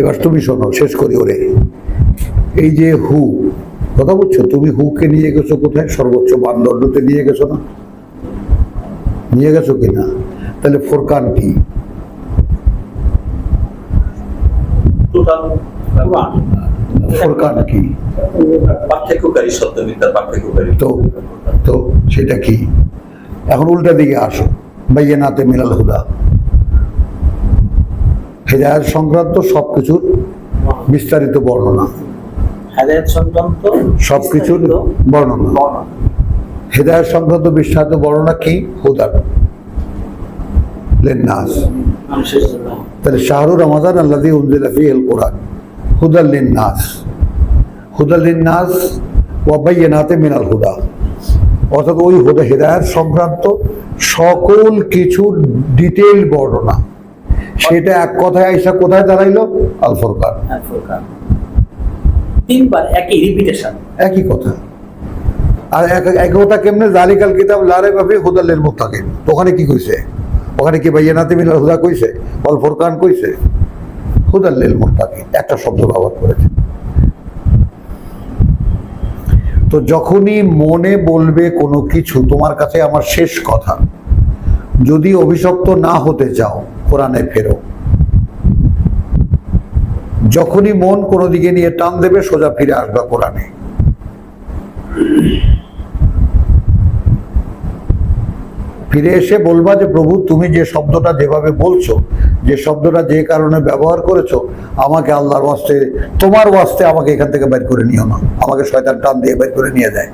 এবার তুমি শোনো শেষ করি ওরে। এই যে হু কথা বলছো? তুমি হুকে নিয়ে গেছো কোথায়? সর্বোচ্চ মানদণ্ডতে নিয়ে গেছো না? নিয়ে গেছো কিনা? তাহলে ফোরকান কি? ফোরকান কি? পার্থক্যকারী সত্যমিথ্যার পার্থক্যকারী তো তো সেটা কি? এখন উল্টা দিকে আসো। বাইয়ানাতে মিনাল হুদা। হেদায়ত সংক্রান্ত সবকিছুর বিস্তারিত বর্ণনা। হেদায়ত সংক্রান্ত সবকিছুর বর্ণনা। বর্ণনা। হেদায়ত সংক্রান্ত বিস্তারিত বর্ণনা কি? হুদার। লিন্নাস। তাহলে শাহরুর রমাদান আল্লাদি উনজিলা ফিহিল কোরআন। হুদাল লিন্নাস। হুদাল লিন্নাস ওয়া বাইয়ানাতে মিনাল হুদা। অর্থাৎ ওই হুদা হেদায়ত সংক্রান্ত সকল কিছুর ডিটেইল বর্ণনা। সেটা এক কথায় আইসা কোথায় দাঁড়াইলো? আল ফুরকান। তিনবার একই রিপিটেশন একই কথা। আর এক- কথা কেমনে? জালিকাল কিতাব লারে ভাবে হুদাল্লের মুত্তাকিন। ওখানে কি কইছে? ওখানে কি বাইয়ানাতে মিনাল হুদা কইছে? অল ফুরকান কইছে? হুদাল্লিল মুত্তাকিন। একটা শব্দ ব্যবহার করেছে। তো যখনই মনে বলবে কোনো কিছু তোমার কাছে আমার শেষ কথা। যদি অভিশপ্ত না হতে চাও কোরআনে ফেরো। যখনই মন কোনো দিকে নিয়ে টান দেবে, সোজা ফিরে আসবা কোরআনে। ফিরে এসে বলবা যে, প্রভু, তুমি যে শব্দটা যেভাবে বলছো, যে শব্দটা যে কারণে ব্যবহার করেছ, আমাকে আল্লাহর ওয়াস্তে, তোমার ওয়াস্তে আমাকে এখান থেকে বের করে নিও না। আমাকে শয়তান টান দিয়ে বের করে নিয়ে যায়।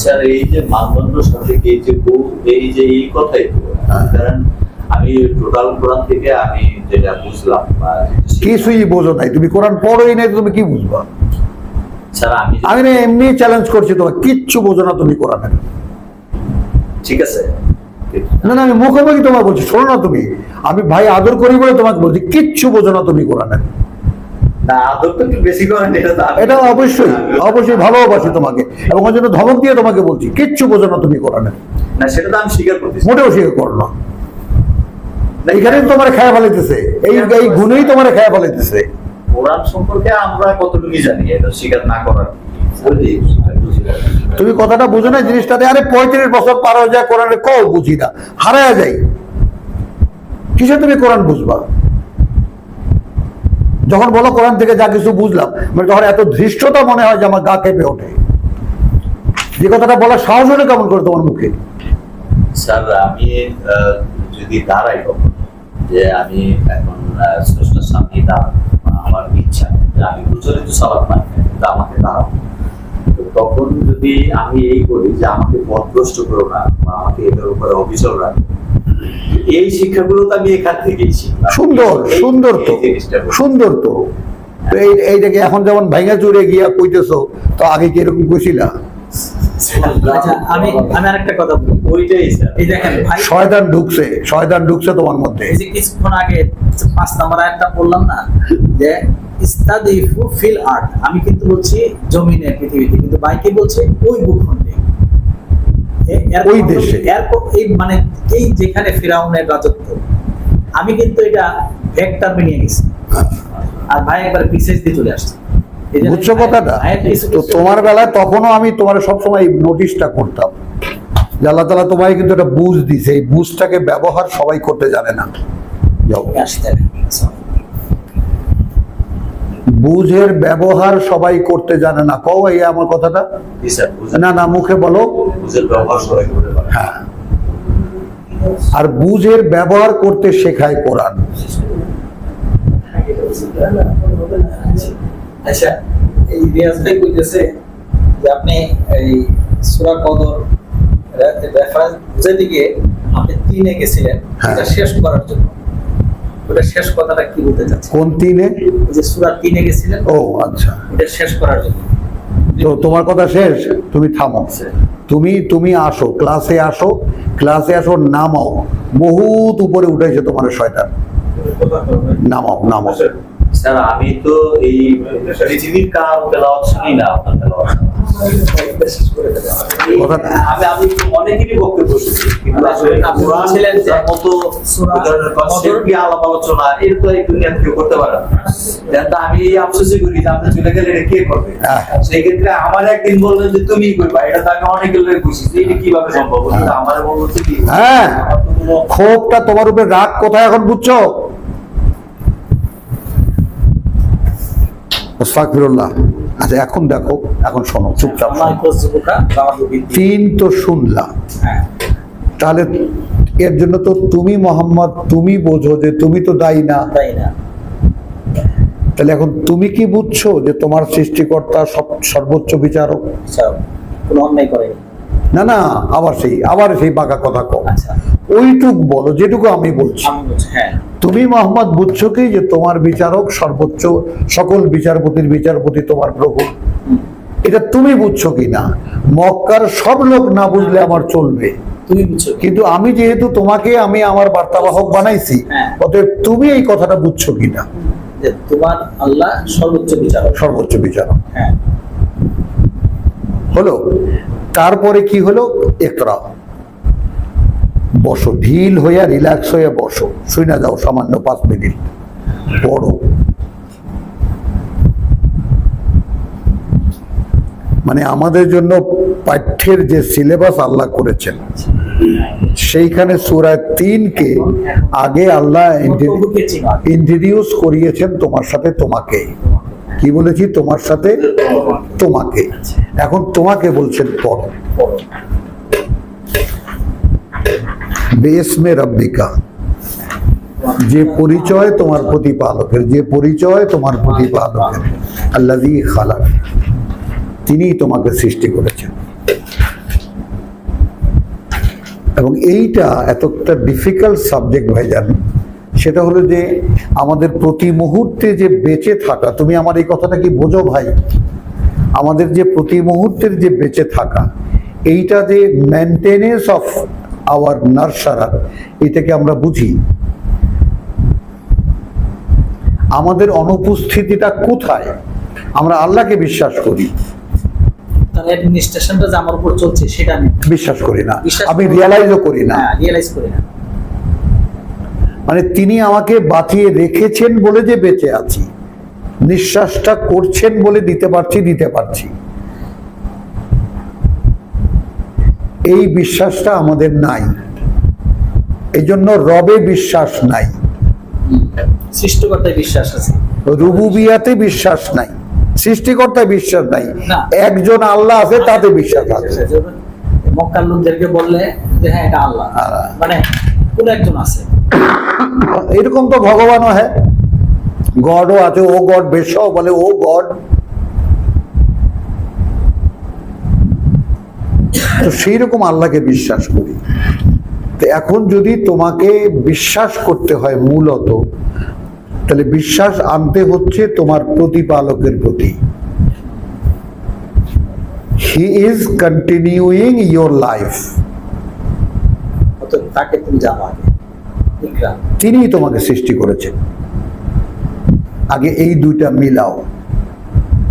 স্যার এই যে মানদণ্ড সঠিক এই যে এই যে এই কথাই হ্যাঁ। কারণ আমি টোটাল কোরআন থেকে আমি যেটা বুঝলাম কিছুই বোঝো নাই। তুমি কোরআন পড়োই নাই তুমি কি বুঝবা? আমি না এমনি চ্যালেঞ্জ করছি তোমার কিচ্ছু বোঝো না তুমি কোরআনের ঠিক আছে। না না আমি মুখোমুখি তোমার বলছি শোনো না তুমি। আমি ভাই আদর করি বলে তোমাকে বলছি কিচ্ছু বোঝো না তুমি কোরআনের এটা তো আমি- এটা অবশ্যই অবশ্যই ভালোবাসি তোমাকে। এবং ওই জন্য ধমক দিয়ে তোমাকে বলছি কিচ্ছু বোঝো না তুমি কোরআনের না। সেটা তো আমি স্বীকার করতেছি। মোটেও স্বীকার করো না। এইখানে তোমার খেয়া ফেলাইতেছে। এই এই গুণেই তোমার খেয়া ফেলাইতেছে। কোরআন সম্পর্কে আমরা কতটুকু জানি এটা স্বীকার না করার। তুমি কথাটা বুঝো না জিনিসটাতে আরে পঁয়ত্রিশ বছর পার হয়ে যায় কোরআনে কও বুঝি না হারায় যাই কিসে তুমি কোরআন বুঝবা? যখন বলো কোরআন থেকে যা কিছু বুঝলাম মানে তখন এত ধৃষ্টতা মনে হয় যে আমার গা কেঁপে ওঠে। যে কথাটা বলার সাহস হলে কেমন করে তোমার মুখে? স্যার, আমি যদি দাঁড়াই যে আমি এখন স্রষ্টার সামনে দাঁড়াবো আমার ইচ্ছা, যে আমি প্রচলিত সালাদ নাই কিন্তু আমাকে দাঁড়াবো তখন যদি আমি এই করি যে আমাকে পথভ্রষ্ট করো না, বা আমাকে এটার উপরে অবিচল রাখো এই শিক্ষাগুলো তো আমি এখান থেকেই সুন্দর সুন্দর তো। সুন্দর তো। তো এই এইটাকে এখন যেমন ভাইঙ্গা চুরে গিয়া কইতেছো তো আগে কি এরকম কইছিলা? আচ্ছা আমি আমি আরেকটা কথা বলি। ওইটাই স্যার। এই দেখেন ভাই শয়তান ঢুকছে শয়তান ঢুকছে তোমার মধ্যে। এই যে কিছুক্ষণ আগে পাঁচ নাম্বার আয়াতটা বললাম না যে ইস্তাদিফু ফিল আর্ট আমি কিন্তু বলছি জমিনে পৃথিবীতে। কিন্তু বাইকে বলছে? ওই ভূখণ্ডে ওই দেশে। এই মানে এই যেখানে ফিরাউনের রাজত্ব আমি কিন্তু এটা ভেক্টর নিয়ে গেছি আর ভাই একবার বিশেষ দিয়ে চলে আসছে। বুঝছ কথাটা? তো তোমার বেলায় তখনও আমি তোমার সবসময় এই নোটিশটা করতাম। যে আল্লাহ তালা তোমায় কিন্তু একটা বুঝ দিছে। এই বুঝটাকে ব্যবহার সবাই করতে জানে না। যাও। আসতে। বুঝের ব্যবহার সবাই করতে জানে না। কও এই আমার কথাটা? না না মুখে বলো। বুঝের ব্যবহার সবাই করতে হ্যাঁ। আর বুঝের ব্যবহার করতে শেখায় কোরআন। আচ্ছা এই রিয়াজ ভাই কইতেছে যে আপনি এই সূরা কদর রেফারেন্স গিয়ে আপনি তিনে গেছিলেন। হ্যাঁ। শেষ করার জন্য। ওটা শেষ কথাটা কি বলতে চাচ্ছেন কোন তিনে যে সূরা তিনে গেছিলেন ও আচ্ছা ওটা শেষ করার জন্য তো তোমার কথা শেষ তুমি থামো তুমি তুমি আসো ক্লাসে আসো ক্লাসে আসো নামাও বহুত উপরে উঠেছে তোমার শয়তান নামাও নামাও স্যার আমি তো এই তেলাওয়াত শুনি না আপনার তেলাওয়াত শেষ করে ফেলে। কথা- আমি আমি অনেকেরই বক্তব্য শুনছি কিন্তু আসলে আপনি যে মতো সূরা এই ধরনের concept নিয়ে আলাপ আলোচনা এর এই দুনিয়াতে কেউ করতে পারে না আমি আফসোসই করি যে আপনি চলে গেলে এটা কে করবে। সেই ক্ষেত্রে আমার একদিন বললেন যে তুমি করবা এটা তাকে অনেক লোক খুশি এটা কীভাবে সম্ভব কিন্তু আমার বলব যে কি হ্যাঁ। তো ক্ষোভটা তোমার উপরে রাগ কোথায় এখন বুঝছ আস্তাগফিরুল্লাহ আচ্ছা এখন দেখো এখন শোনো চুপচাপ তিন তো শুনলাম। হ্যাঁ। তাহলে এর জন্য তো তুমি মোহাম্মদ তুমি বোঝো যে তুমি তো দায়ী না। তাহলে এখন তুমি কি বুঝছ যে তোমার সৃষ্টিকর্তা সব- সর্বোচ্চ বিচারক। কোনো অন্যায় করেনি। না না আবার সেই আবার সেই বাঁকা কথা কো আচ্ছা। ওইটুক বলো যেটুকু আমি বলছি। হ্যাঁ। তুমি মোহাম্মদ বুঝছ কি যে তোমার বিচারক সর্বোচ্চ সকল বিচারপতির বিচারপতি তোমার প্রভু। এটা তুমি বুঝছ কি না মক্কার সব লোক না বুঝলে আমার চলবে। তুমি কিন্তু আমি যেহেতু তোমাকে আমি আমার বার্তাবাহক বানাইছি হ্যাঁ। অতএব তুমি এই কথাটা বুঝছ কি না যে তোমার আল্লাহ সর্বোচ্চ বিচারক। সর্বোচ্চ বিচারক। হ্যাঁ। তারপরে কি হলো? একরা বসো ঢিল হইয়া রিল্যাক্স হইয়া বসো। শুই না যাও সামান্য পাঁচ মিনিট। পড়ো। মানে আমাদের জন্য পাঠ্যের যে সিলেবাস আল্লাহ করেছেন সেইখানে সুরায় তিনকে আগে আল্লাহ ইন্ট্রোডিউস করিয়েছেন তোমার সাথে তোমাকে কি বলেছি? তোমার সাথে তোমাকে। এখন তোমাকে বলছেন পড়ো। বেসমে রব্বিকা। যে পরিচয় তোমার প্রতিপালকের, যে পরিচয় তোমার প্রতিপালকের আল্লাদি খালাক, তিনি তোমাকে সৃষ্টি করেছেন। এবং এইটা এতটা ডিফিকাল্ট সাবজেক্ট ভাইজান সেটা হলো যে আমাদের প্রতি মুহূর্তে যে বেঁচে থাকা তুমি আমার এই কথাটা কি বোঝো ভাই? আমাদের যে প্রতি মুহূর্তের যে বেঁচে থাকা এইটা যে মেনটেনেন্স অফ আওয়ার নার্সারার এটাকে আমরা বুঝি। আমাদের অনুপস্থিতিটা কোথায়? আমরা আল্লাহকে বিশ্বাস করি। তার অ্যাডমিনিস্ট্রেশনটা যে আমার উপর চলছে সেটা আমি বিশ্বাস করি না। আমি। রিয়ালাইজও করি না। হ্যাঁ রিয়েলাইজ করি না। মানে তিনি আমাকে বাঁচিয়ে রেখেছেন বলে যে বেঁচে আছি। নিঃশ্বাসটা করছেন বলে দিতে পারছি দিতে পারছি। এই বিশ্বাসটা আমাদের নাই। এই জন্য রবে বিশ্বাস নাই। সৃষ্টিকর্তায় বিশ্বাস আছে। রুবুবিয়াতে বিশ্বাস নাই। সৃষ্টিকর্তায় বিশ্বাস নাই। একজন আল্লাহ আছে তাতে বিশ্বাস আছে। মক্কার লোকদেরকে বললে যে হ্যাঁ এটা আল্লাহ। আল্লাহ। মানে কোন একজন আছে। এরকম তো ভগবানও হ্যাঁ। গডও আছে, ও গড বেশও বলে, ও গড। তো সেই রকম আল্লাহকে বিশ্বাস করি। এখন যদি তোমাকে বিশ্বাস করতে হয় মূলত, তাহলে বিশ্বাস আনতে হচ্ছে তোমার প্রতিপালকের প্রতি। He is continuing your life তাকে তুমি জানো তিনিই তোমাকে সৃষ্টি করেছেন। আগে এই দুইটা মিলাও।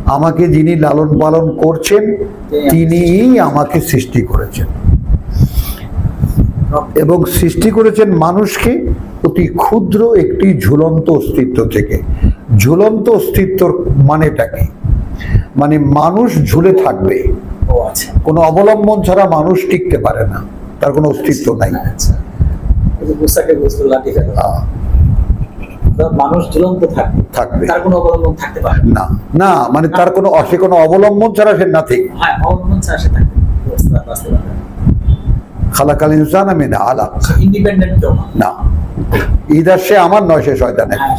আমাকে যিনি লালন পালন করছেন তিনিই আমাকে সৃষ্টি করেছেন। এবং সৃষ্টি করেছেন মানুষকে অতি ক্ষুদ্র একটি ঝুলন্ত অস্তিত্ব থেকে। ঝুলন্ত অস্তিত্বর মানেটা কি? মানে মানুষ ঝুলে থাকবে। আচ্ছা। কোনো অবলম্বন ছাড়া মানুষ টিকতে পারে না। তার কোনো অস্তিত্ব নাই। মুসাকে বুঝলো লাঠি ফেলো মানুষ ঝুলন্ত থাকবে। থাকবে। তার কোনো অবলম্বন থাকতে পারে না। না না মানে তার কোনো সে কোনো অবলম্বন ছাড়া সে নাথিং হ্যাঁ অবলম্বন ছাড়া সে থাকবে বাঁচতে- বাঁচতে পারবে না। খালাকাল ইনসান আমি না আলা ইন্ডিপেন্ডেন্ট না। না ইদার সে আমার নয় সে শয়তানের। হ্যাঁ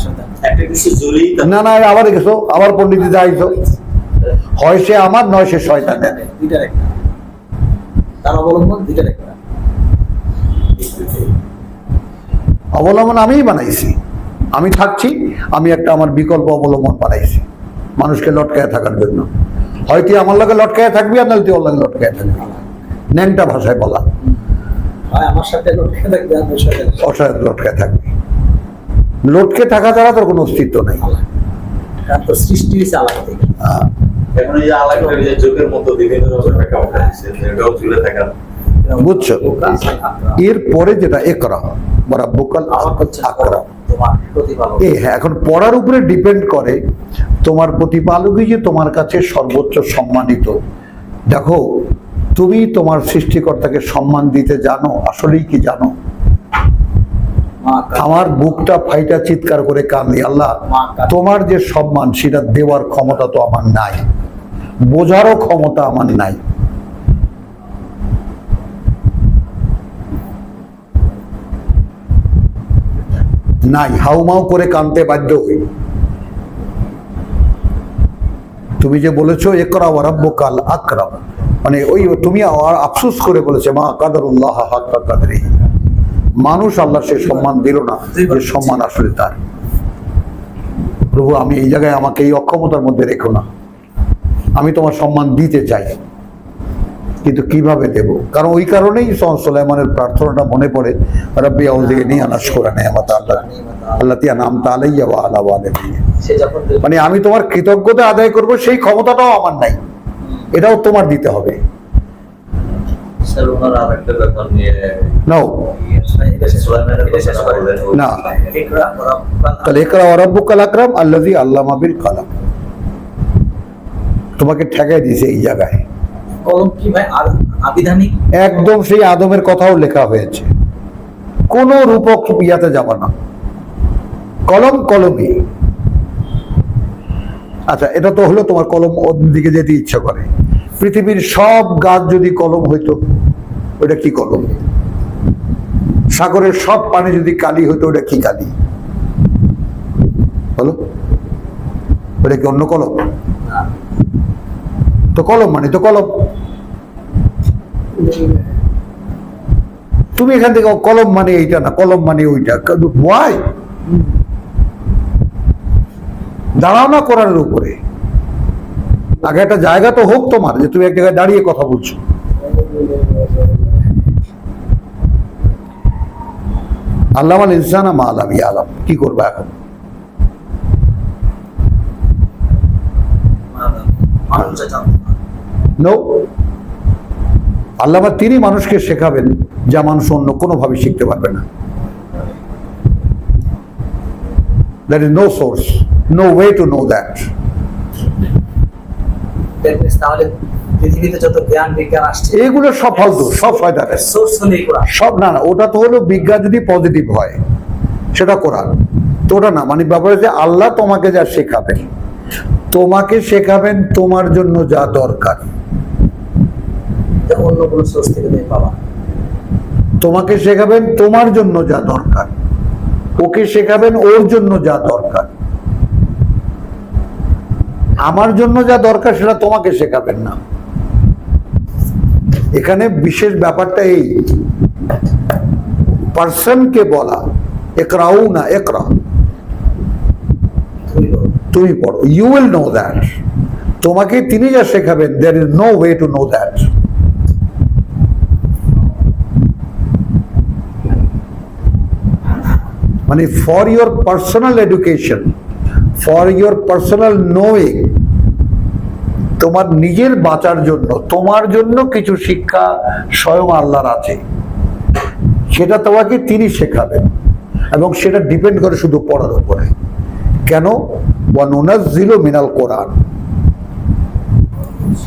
না না আবার গেছো আবার যাইছো হয় সে আমার নয় সে একটা। তার অবলম্বন একটা। অবলম্বন আমিই বানাইছি। আমি থাকছি আমি একটা আমার বিকল্প অবলম্বন বানাইছি মানুষকে লটকায় থাকার জন্য। হয় তুই আমার লগে লটকায় থাকবি আর নাহলে তুই ওর লগে লটকায় থাকবি। ন্যাংটা ভাষায় বলা। আমার সাথে লটকে থাকবে থাকা ছাড়া তোর কোনো অস্তিত্ব নেই। সৃষ্টি আলাদা থেকে। এখন এই যে আলাদা চোখের মতো বিভিন্ন রকমের বুঝছ? বোকা, এর পরে যেটা একরা বরা বোকাল আকরা হ্যাঁ এখন পড়ার উপরে ডিপেন্ড করে তোমার প্রতিপালকই যে তোমার কাছে সর্বোচ্চ সম্মানিত। দেখো তুমি তোমার সৃষ্টিকর্তাকে সম্মান দিতে জানো আসলেই কি জানো? আমার বুকটা ফাইটা চিৎকার করে কান্দি আল্লাহ তোমার যে সম্মান সেটা দেওয়ার ক্ষমতা তো আমার নাই। বোঝারও ক্ষমতা আমার নাই। নাই, হাউমাউ করে কানতে বাধ্য হই। তুমি যে বলেছ একরা ওয়ারাব্বুকাল আকরাম। মানে ওই তুমি আফসোস করে বলেছে, মা কাদারুল্লাহ হাক্কা কাদরিহি মানুষ আল্লাহ সে সম্মান দিল না, যে সম্মান আসলে তার। প্রভু, আমি এই জায়গায় আমাকে এই অক্ষমতার মধ্যে রেখো না। আমি তোমার সম্মান দিতে চাই। কিন্তু কীভাবে দেব? কারণ ওই কারণেই সুলাইমানের প্রার্থনাটা মনে পড়ে রব্বি আউযিকে নিয়ে আনাস করে নেয় আমার আল্লাহ আল্লাহ তিয়া নাম তালাইয়া ওয়া আলা ওয়ালিদিহি। মানে আমি তোমার কৃতজ্ঞতা আদায় করব সেই ক্ষমতাটাও আমার নাই। এটাও তোমার দিতে হবে। না। কালাম। তোমাকে ঠেকাই দিয়েছে এই জায়গায়। কলম কি ভাই আবিধানিক একদম সেই আদমের কথাও লেখা হয়েছে। কোন রূপক ইয়াতে যাব না। কলম কলমই। আচ্ছা এটা তো হলো তোমার কলম দিকে যেতে ইচ্ছা করে। পৃথিবীর সব গাছ যদি কলম হইতো ওটা কি কলম? সাগরের সব পানি যদি কালি হইতো ওটা কি কালি? বলো। ওটা কি অন্য কলম? তো কলম মানে তো কলম। তুমি এখান থেকে কলম মানে এইটা না কলম মানে ওইটা। ওয়াই দাঁড়াও না করার উপরে। আগে একটা জায়গা তো হোক তোমার যে তুমি এক জায়গায় দাঁড়িয়ে কথা বলছো। আল্লাহ আল ইনসান মা আলাম। আলাম কি করব এখন? মানুষ যা জানতো না। নো আল্লাহ তিনি মানুষকে শেখাবেন যা মানুষ অন্য কোনোভাবে শিখতে পারবে না। That is no source no way to know that এগুলো সব ফালতু সব সব না না ওটা তো হলো বিজ্ঞান যদি পজিটিভ হয় সেটা কোরআন। তো ওটা না মানে ব্যাপার হচ্ছে আল্লাহ তোমাকে যা শেখাবেন তোমাকে শেখাবেন তোমার জন্য যা দরকার। অন্য কোনো সোর্স থেকে তুমি পাবা। তোমাকে শেখাবেন তোমার জন্য যা দরকার। ওকে শেখাবেন ওর জন্য যা দরকার। আমার জন্য যা দরকার সেটা তোমাকে শেখাবেন না। এখানে বিশেষ ব্যাপারটা এই। পার্সনকে বলা একরাও না একরা। তুমি পড়ো। ইউ উইল নো দ্যাট তোমাকে তিনি যা শেখাবেন there is no way to know that মানে for your personal education for your personal knowing তোমার নিজের বাঁচার জন্য, তোমার জন্য কিছু শিক্ষা স্বয়ং আল্লাহর আছে। সেটা তোমাকে তিনি শেখাবেন এবং সেটা ডিপেন্ড করে শুধু পড়ার উপরে। কেন? ওয়ানুনাজ্জিলু মিনাল কোরআন।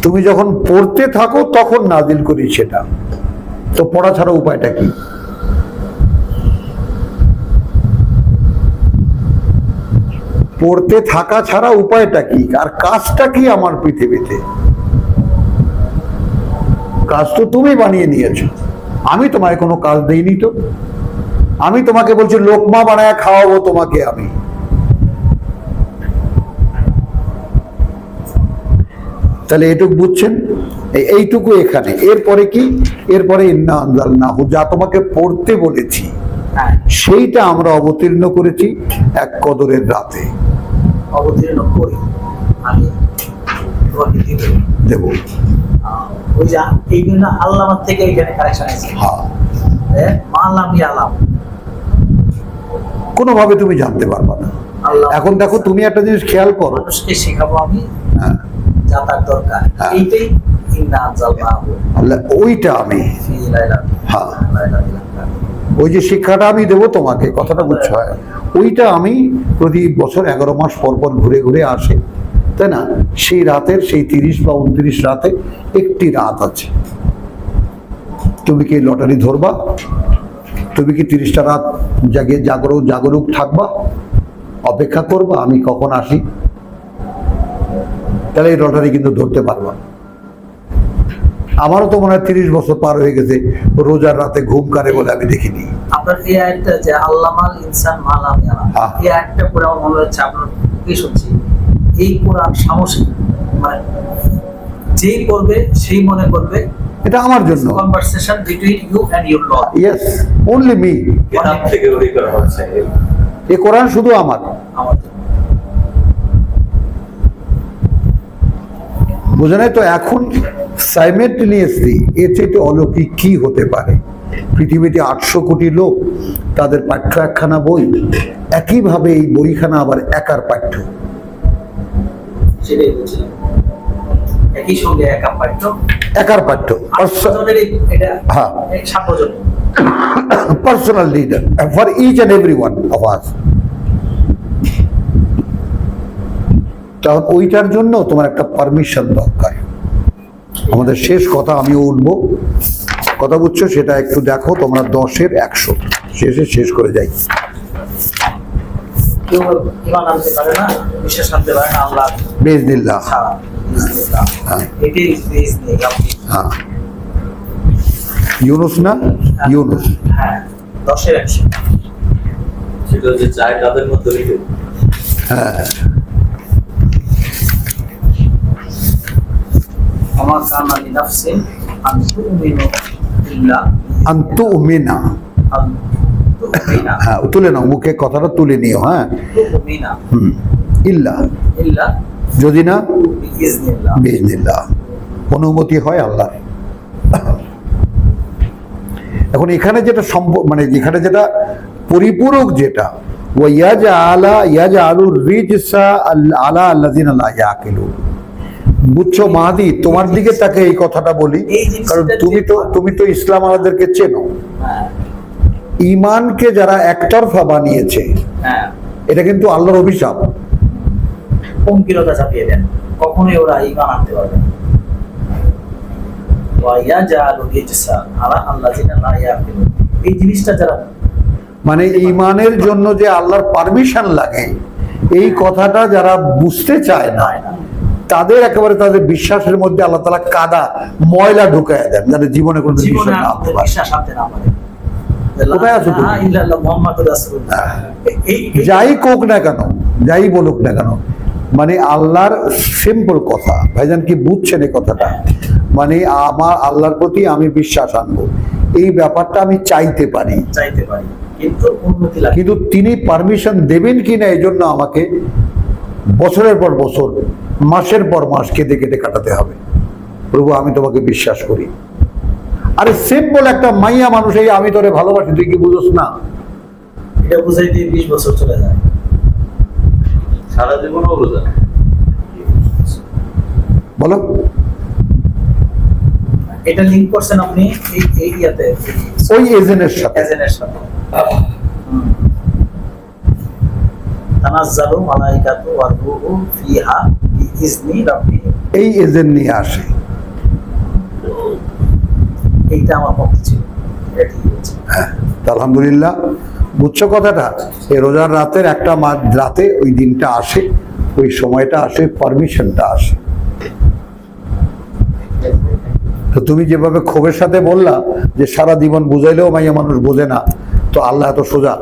তুমি যখন পড়তে থাকো তখন নাজিল করি সেটা। তো পড়া ছাড়া উপায়টা কি? পড়তে থাকা ছাড়া উপায়টা কি? আর কাজটা কি আমার পৃথিবীতে? কাজ তো তুমি বানিয়ে নিয়েছো। আমি তোমায় কোনো কাজ দেইনি তো। আমি তোমাকে বলছি লোকমা বানায় খাওয়াবো তোমাকে আমি। তাহলে এটুকু বুঝছেন? এইটুকু এখানে। এরপরে কি? এরপরে ইন্না আনজালনাহু যা তোমাকে পড়তে বলেছি হ্যাঁ। সেইটা আমরা অবতীর্ণ করেছি এক কদরের রাতে। অবতীর্ণ করি আমি তোমাকে দিব। দেব। ওই যে এই জন্য থেকে এখানে কারেকশন আছে। হ্যাঁ আলাম কোনোভাবে তুমি জানতে পারবা না। এখন দেখো তুমি একটা জিনিস খেয়াল করো। মানুষকে শেখাবো আমি হ্যাঁ। যা তার দরকার। হ্যাঁ। এইটাই ওইটা আমি। হ্যাঁ। ওই যে শিক্ষাটা আমি দেবো তোমাকে কথাটা বুঝছ? হয়। ওইটা আমি প্রতি বছর এগারো মাস পর পর ঘুরে ঘুরে আসে তাই না? সেই রাতের সেই তিরিশ বা উনত্রিশ রাতে একটি রাত আছে। তুমি কি লটারি ধরবা? তুমি কি তিরিশটা রাত জাগে জাগরু জাগরুক থাকবা? অপেক্ষা করবা আমি কখন আসি? তাহলে এই লটারি কিন্তু ধরতে পারবা আমারও তো মনে হয় তিরিশ বছর পার হয়ে গেছে রোজার রাতে ঘুম কারে বলে আমি দেখিনি। আপনার এই আয়াতটা যে আল্লামাল ইনসান মালাম ইয়ালাম হ্যাঁ। এই আয়াতটা পড়ে আমার মনে হচ্ছে আপনার কি শুনছি? এই কোরআন মানে যেই পড়বে সেই মনে করবে। এটা আমার জন্য। Conversation between you and your lord yes only me কিতাব থেকে ওই করা হচ্ছে। এ কোরআন শুধু আমার। আমার বোঝা নাই তো? এখন সাইমেন্টেনিয়াসলি এর চাইতে অলৌকিক কি হতে পারে? পৃথিবীতে আটশো কোটি লোক তাদের পাঠ্য একখানা বই একইভাবে এই বইখানা আবার একার পাঠ্য। একই সঙ্গে একা পাঠ্য? একার পাঠ্য। আটজনের এই- এটা হ্যাঁ। Personal leader for each and every one of us তখন ওইটার জন্য তোমার একটা পারমিশন দরকার। আমাদের শেষ কথা আমিও উঠবো। কথা বুঝছ? সেটা একটু দেখো তোমরা দশের একশো। শেষে শেষ করে যাই। বেজনিল্লাহ। হ্যাঁ। আপনি হ্যাঁ। ইউনুস না? ইউনুস। হ্যাঁ দশের একশো। সেটা হচ্ছে চায় তাদের মধ্যে হ্যাঁ। আমার কানা ইল্লা হ্যাঁ তুলে নাও মুখে কথাটা তুলে নিও হ্যাঁ। ইল্লা। ইল্লা যদি না? বিজনিল্লাহ অনুমতি হয় আল্লাহ। এখন এখানে যেটা সম্ভব মানে এখানে যেটা পরিপূরক যেটা ও ইয়াজ আলা ইয়াজ আলু রিজসা আল- আল্লাহ ইয়াকিলু বুঝছ মাহাদি তোমার দিকে তাকে এই কথাটা বলি কারণ তুমি তো তুমি তো ইসলাম আলাদেরকে চেনো। ইমানকে যারা একতরফা বানিয়েছে হ্যাঁ। এটা কিন্তু আল্লাহর অভিশাপ। পঙ্কিলতা চাপিয়ে দেন। কখনোই ওরা ইমান আনতে পারবে না। এই জিনিসটা যারা মানে ইমানের জন্য যে আল্লাহর পারমিশন লাগে এই কথাটা যারা বুঝতে চায় না। তাদের একেবারে তাদের বিশ্বাসের মধ্যে আল্লাহ তালা কাদা ময়লা ঢুকায় দেন যাদের জীবনে কোনো বিশ্বাস না পারে না কোথায় আছো এই- যাই কোক না কেন যাই বলুক না কেন মানে আল্লাহর সিম্পল কথা ভাইজান কি বুঝছেন এই কথাটা? মানে আমার আল্লাহর প্রতি আমি বিশ্বাস আনব। এই ব্যাপারটা আমি চাইতে পারি। চাইতে পারি। কিন্তু কিন্তু তিনি পারমিশন দেবেন কিনা এই জন্য আমাকে বছরের পর বছর মাসের পর মাস কেটে কেটে কাটাতে হবে। প্রভু আমি তোমাকে বিশ্বাস করি। আরে সিম্পল একটা মাইয়া মানুষ এই আমি তোরে ভালোবাসি তুই কি বুঝোস না? এটা বুঝাইতে বিশ বছর চলে যায়। সারা জীবন রোজা বলো। এটা লিংক করছেন আপনি এই এই ইয়াতে। ওই এজেন্টের সাথে। এজেন্টের সাথে। তানাজ্জালু মালাইকাতু ওয়া রূহু ফিহা। এই এজেন্ট নিয়ে আসে। এইটা আমার পক্ষে ছিল। এটা ঠিক বলছি হ্যাঁ আলহামদুলিল্লাহ। বুঝছ কথাটা? এই রোজার রাতের একটা মা- রাতে ওই দিনটা আসে ওই সময়টা আসে পারমিশনটা আসে। তো তুমি যেভাবে ক্ষোভের সাথে বললা যে সারা জীবন বুঝাইলেও মাইয়া মানুষ বোঝে না তো আল্লাহ এত সোজা।